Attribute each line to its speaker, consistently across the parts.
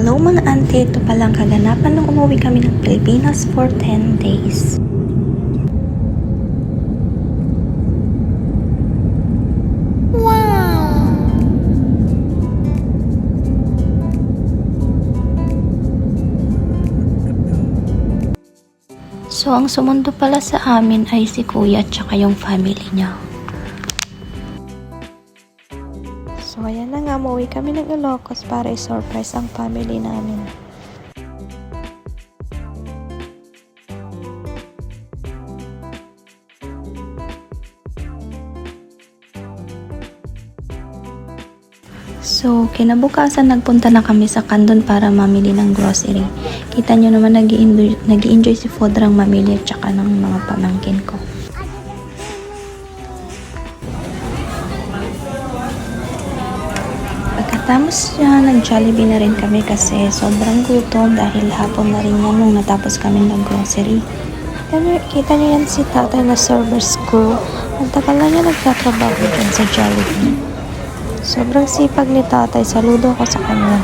Speaker 1: Hello mga auntie, ito palang kaganapan nung umuwi kami ng Pilipinas for 10 days. So, ang sumundo pala sa amin ay si kuya at yung family niya. So, ayan na nga, umuwi kami ng Ilocos para i-surprise ang family namin. So, kinabukasan nagpunta na kami sa Kandon para mamili ng grocery. Kita nyo naman nag enjoy si Fodrang mamili at saka ng mga pamangkin ko. Pagkatapos niya, nag-Jollibee na rin kami kasi sobrang gutom dahil hapon na rin yan nung natapos kami ng grocery. Kita nyo yan si tatay na service crew. Ang tagal na niya nagtatrabaho dyan sa Jollibee. Sobrang sipag ni tatay. Saludo ako sa kanya.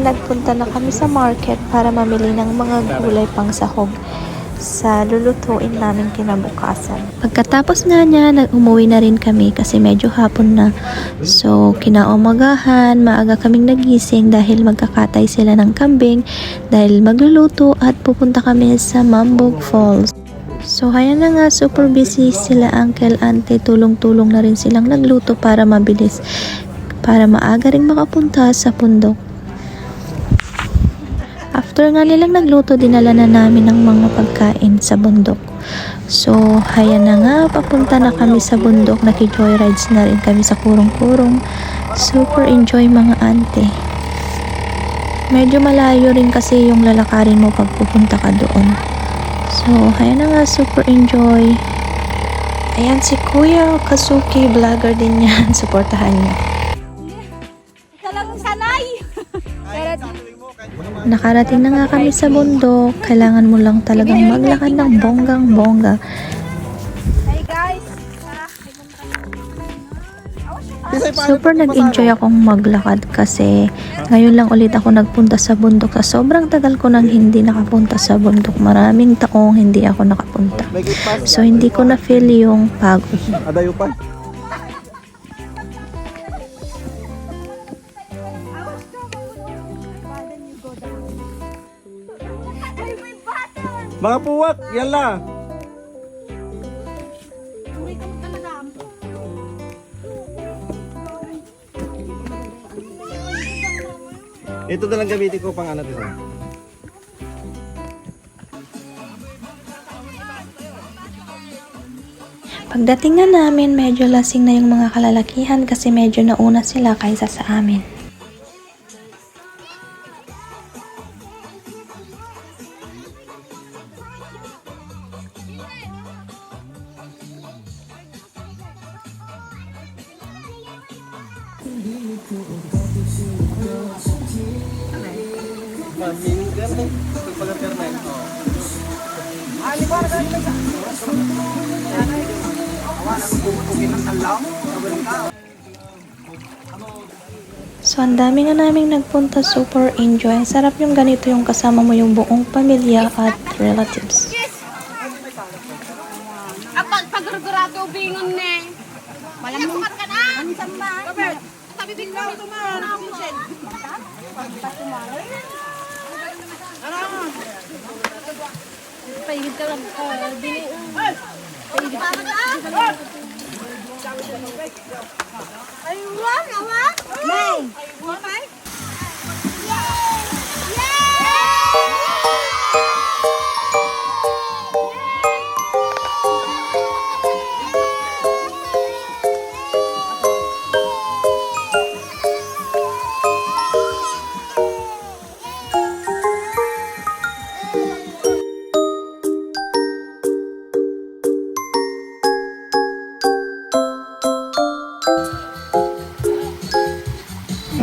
Speaker 1: Nagpunta na kami sa market para mamili ng mga gulay pang sahog sa lulutuin namin kinabukasan. Pagkatapos nga niya, nag-umuwi na rin kami kasi medyo hapon na. So, kinaumagahan, maaga kaming nagising dahil magkakatay sila ng kambing dahil magluluto at pupunta kami sa Mambog Falls. So, kaya na nga, super busy sila uncle, ante, tulong-tulong na rin silang nagluto para mabilis para maaga rin makapunta sa pundok. After nga nilang nagluto, dinala na namin ng mga pagkain sa bundok. So, haya na nga, papunta na kami sa bundok. Naki-joyrides na rin kami sa kurong-kurong. Super enjoy mga ante. Medyo malayo rin kasi yung lalakarin mo pag pupunta ka doon. So, haya na nga, super enjoy. Ayan si Kuya Kazuki, vlogger din yan. Supportahan niyo.
Speaker 2: Talagang sanay.
Speaker 1: Nakarating na nga kami sa bundok. Kailangan mo lang talagang maglakad ng bonggang-bongga.
Speaker 2: Hey guys.
Speaker 1: Super nag-enjoy akong maglakad kasi ngayon lang ulit ako nagpunta sa bundok. Sa sobrang tagal ko nang hindi nakapunta sa bundok. Maraming taong hindi ako nakapunta. So hindi ko na feel yung pagod.
Speaker 3: Adayo pa. Mga puwak, yala. Ito na lang gamitin ko pang ano dito.
Speaker 1: Pagdating nga namin, medyo lasing na yung mga kalalakihan kasi medyo nauna sila kaysa sa amin. So, ang dami nga naming nagpunta, super enjoy. Ang sarap yung ganito yung kasama mo yung buong pamilya at relatives.
Speaker 2: Apag pagurgurado bingon ne. Malamang ka na. Ano mo ito man. Vincent. Paigid ka lang. Uh, dili. Paigid ka lang. Ay, wala naman.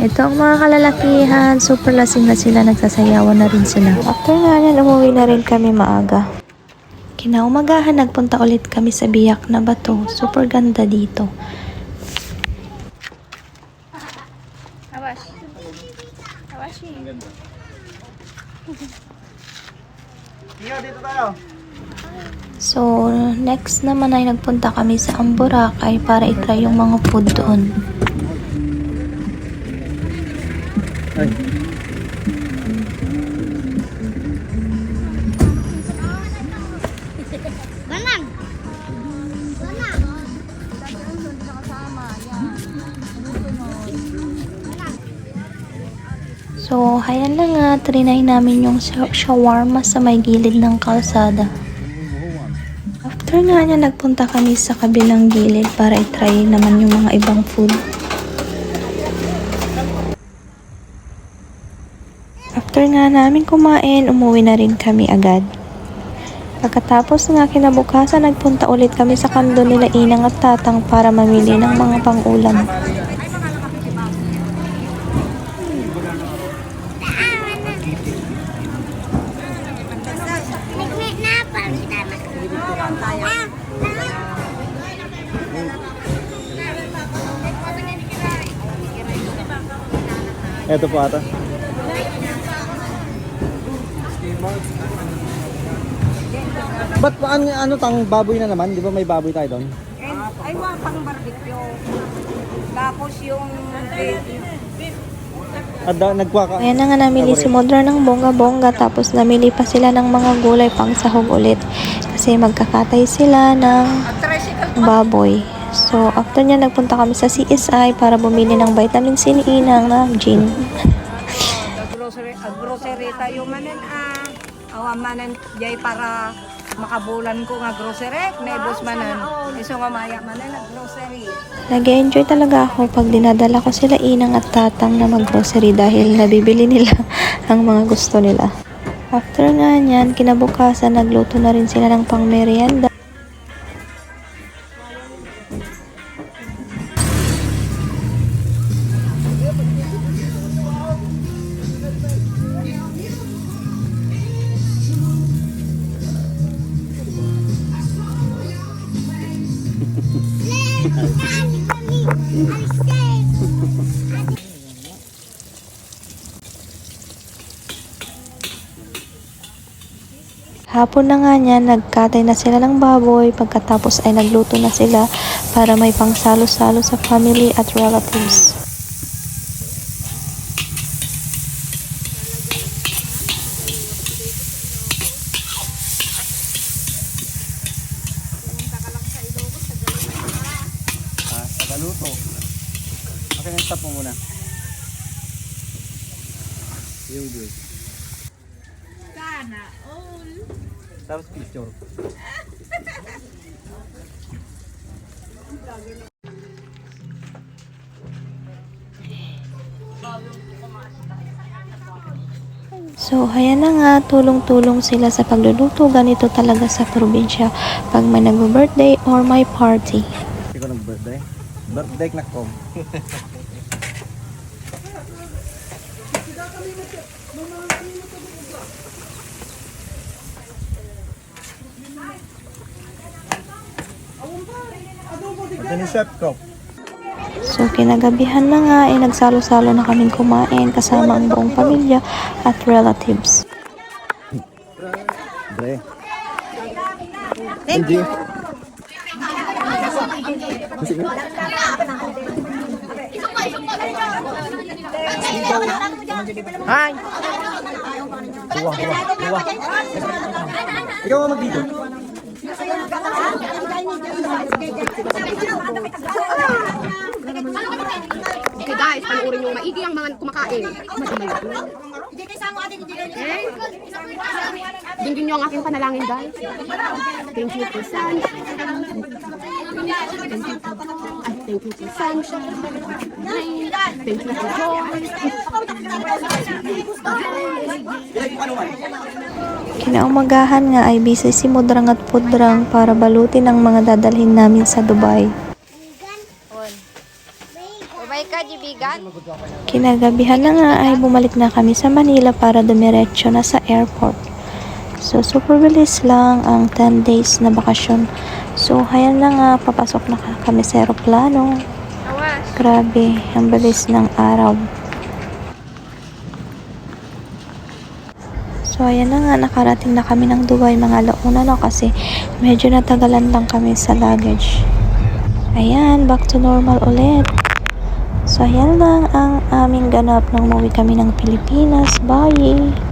Speaker 1: Ito ang mga kalalakihan, super lasing na sila, nagsasayawan na rin sila. After nga yan, umuwi na rin kami maaga. Kinaumagahan, nagpunta ulit kami sa biyak na bato. Super ganda dito.
Speaker 3: Tia, dito tayo.
Speaker 1: So, next naman ay nagpunta kami sa Amboracay para itry yung mga food doon.
Speaker 3: Ay.
Speaker 1: So, hayan lang nga, trinay namin yung sha- shawarma sa may gilid ng kalsada. After nga niya, nagpunta kami sa kabilang gilid para itry naman yung mga ibang food. After nga namin kumain, umuwi na rin kami agad. Pagkatapos nga kinabukasan, nagpunta ulit kami sa kando nila Inang at Tatang para mamili ng mga pang-ulam.
Speaker 3: Ito po ata. Ba't ano, ano tang baboy na naman? Di ba may baboy tayo doon?
Speaker 2: Ay, mga pang barbecue. Tapos yung
Speaker 3: At da, nagkwaka.
Speaker 1: Ayan na nga namili si Modra ng bongga-bongga tapos namili pa sila ng mga gulay pang sahog ulit kasi magkakatay sila ng baboy. So, after niya nagpunta kami sa CSI para bumili ng vitamin C ni Inang na gin.
Speaker 2: grocery, uh, grocery tayo manan ah. Awa manan jay para makabulan ko nga grocery. Nebos manan. Iso nga maya manan na grocery.
Speaker 1: Nag-enjoy talaga ako pag dinadala ko sila Inang at Tatang na mag-grocery dahil nabibili nila ang mga gusto nila. After nga niyan, kinabukasan nagluto na rin sila ng pangmerienda. Hapon na nga niya, nagkatay na sila ng baboy. Pagkatapos ay nagluto na sila para may pangsalo-salo sa family at relatives.
Speaker 3: Ah, tagaluto. Okay, stop mo muna. Yung good. Tapos picture.
Speaker 1: So, ayan na nga, tulong-tulong sila sa pagluluto. Ganito talaga sa probinsya pag may nag-birthday or may party.
Speaker 3: Hindi ko nag-birthday. Birthday na ko. Ito ni Chef ko.
Speaker 1: So, kinagabihan na nga, ay nagsalo-salo na kaming kumain kasama ang buong pamilya at relatives.
Speaker 3: Bre. Thank you. Hi! Kuha, kuha, kuha. Ikaw ang mag-dito.
Speaker 4: Okay guys, panoorin yung maigi ang mga kumakain. Eh? Dinggin nyo ang aking panalangin guys. Thank you for sunshine. Thank you for, ay, thank you for sunshine. Thank you for joy.
Speaker 1: Kinaumagahan nga ay busy si Mudrang at Pudrang para balutin ang mga dadalhin namin sa Dubai. Kinagabihan na nga ay bumalik na kami sa Manila para dumiretso na sa airport. So, super bilis lang ang 10 days na bakasyon. So, hayan na nga, papasok na ka- kami sa aeroplano. Grabe, ang bilis ng araw. So, ayan na nga, nakarating na kami ng Dubai mga launa no kasi medyo natagalan lang kami sa luggage. Ayan, back to normal ulit. So, ayan lang ang aming ganap nang umuwi kami ng Pilipinas. Bye!